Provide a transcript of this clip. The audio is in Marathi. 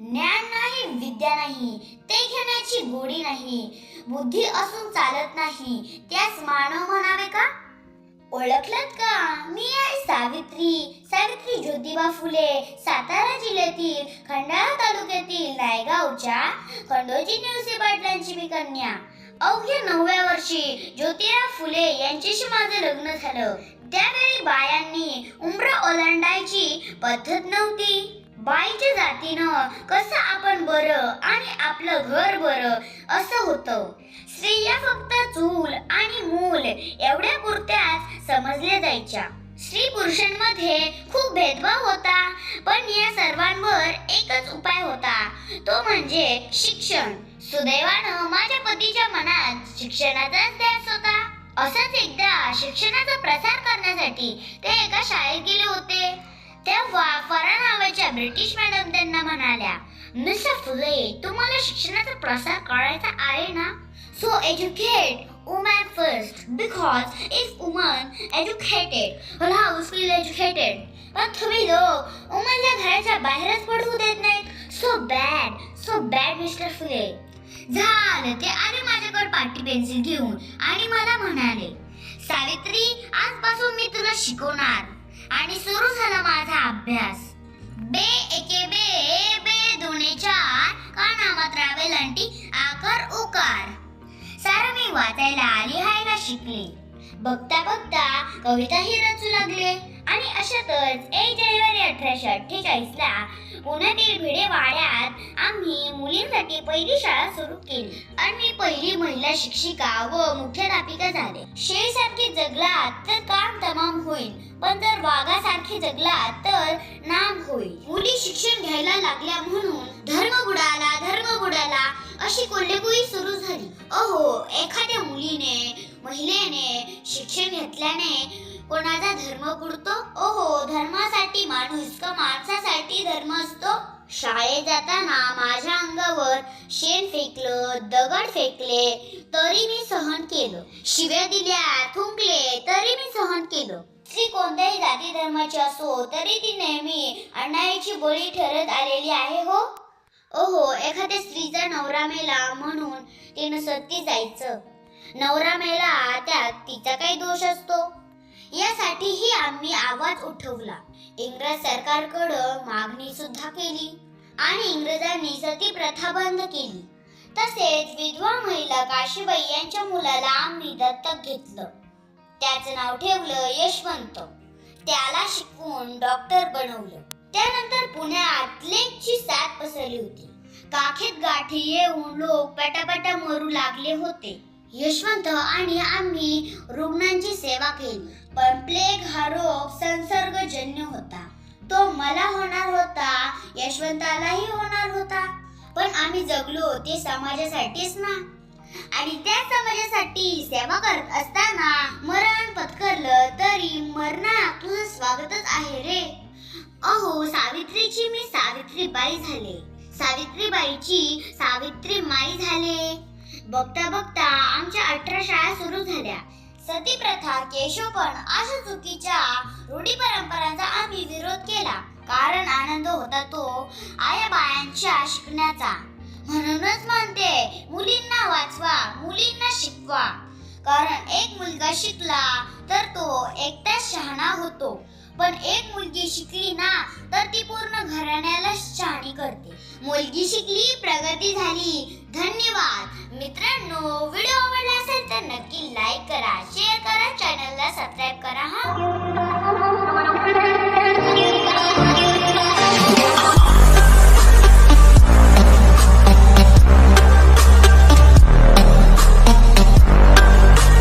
ज्ञान नाही विद्या नाही ते घेण्याची गोडी नाही बुद्धी असून चालत नाही त्यास मानव म्हणावे का? ओळखलात का? मी आहे सावित्री सावित्री ज्योतिबा फुले सातारा जिल्ह्यातील खंडाळा तालुक्यातील नायगावच्या खंडोजी नेवसे पाटलांची मी कन्या. अवघ्या नवव्या वर्षी ज्योतिराव फुले यांच्याशी माझं लग्न झालं. त्यावेळी बायांनी उमरा ओलांडायची पद्धत नव्हती. बाईच्या जातीनं कसं आपण बरं आणि आपलं घर बरं असं होतं. स्त्रिया फक्त चूल आणि मूल एवढ्या पुरत्याच समजल्या जायच्या. स्त्री पुरुषांमध्ये खूप भेदभाव होता पण या सर्वांवर एकच उपाय होता. तो म्हणजे शिक्षण. सुदैवानं माझ्या पतीच्या मनात शिक्षणाचाच ध्यास होता. असंच एकदा शिक्षणाचा प्रसार करण्यासाठी ते एका शाळेत गेले होते. तेव्हा ब्रिटिश मॅडम त्यांना म्हणाल्या मिस्टर फुले तुम्हाला शिक्षणाचा प्रसार करायचा आहे ना? So educate woman first because if woman educated her house will educated. पण तुम्ही लोक womanला घराच्या बाहेरच पडू देत नाहीत. So bad so bad mister Phule. झालं ते आले माझ्याकडे पाटी पेन्सिल घेऊन आणि मला म्हणाले सावित्री आजपासून मी तुला शिकवणार. आणि सुरू झाला माझा अभ्यास. बे एके बे बे दोन्ही चार. काना मात्रा वेलांटी आकार उकार. सारं मी वाचायला आली लिहायला शिकले. बघता बघता कविताही रचू लागले. आणि अशातच एक जानेवारी अठराशे अठ्ठेचाळीसला पुण्यातील भिडे वाड्यात आम्ही मुलांसाठी पहिली शाळा सुरू केली. आणि मी पहिली महिला शिक्षिका व मुख्याध्यापिका झाले. शेळीसारखी जगलात तर काम तमाम होईल. पण जर वाघासारखी जगलात तर नाम होईल. मुली शिक्षण घ्यायला लागल्या म्हणून धर्म बुडाला धर्म बुडाला अशी कोल्हेकुई सुरू झाली. अहो एखाद्या मुलीने महिलेने शिक्षण घेतल्याने कोणाचा धर्म बुडतो? ओहो धर्मासाठी माणूस का माणसासाठी धर्म असतो? शाळेत जाताना माझ्या अंगावर शेण फेकलं दगड फेकले तरी मी सहन केलं. शिव्या दिल्या थुंकले तरी मी सहन केलं. स्त्री कोणत्याही जाती धर्माची असो तरी ती नेहमी अन्यायाची बळी ठरत आलेली आहे हो. ओहो एखाद्या स्त्रीचा नवरा मेला म्हणून तिनं सत्ती जायचं. नवरा मेला त्यात तिचा काही दोष असतो. यासाठीही आम्ही आवाज उठवला. इंग्रज सरकारकडं मागणी सुद्धा केली आणि इंग्रजांनी सती प्रथा बंद केली. तसेच विधवा महिला काशीबाई यांच्या मुलाला आम्ही दत्तक घेतलं. त्याचं नाव ठेवलं यशवंत. त्याला शिकवून डॉक्टर बनवलं. त्यानंतर पुण्यात लेकची साथ पसरली होती. काखेत गाठी येऊन लोक पटापटा मरू लागले होते. यशवंत आणि आम्ही रुग्णांची सेवा केली. पण प्लेग हा रोग संसर्गजन्य होता. तो मला होणार होता यशवंतालाही होणार होता. पण आम्ही जगलो ते समाजासाठीच ना. आणि त्या समाजासाठी सेवा करत असताना मरण पत्करलं तरी मरणात तुझं स्वागतच आहे रे. अहो सावित्रीची मी सावित्रीबाई झाले. सावित्रीबाईची सावित्री बघता बघता आमच्या अठरा शाळा सुरू झाल्या. सती प्रथा केशोपण अशा चुकीच्या रूढी परंपरांचा आम्ही विरोध केला. कारण आनंद होता तो आया बायांच्या शिकण्याचा. म्हणूनच म्हणते मुलींना वाचवा मुलींना शिकवा. कारण एक मुलगा शिकला तर तो एकटाच शहाणा होतो. पण एक मुलगी शिकली ना मुलगी शिकली प्रगती झाली. धन्यवाद. मित्रांनो व्हिडिओ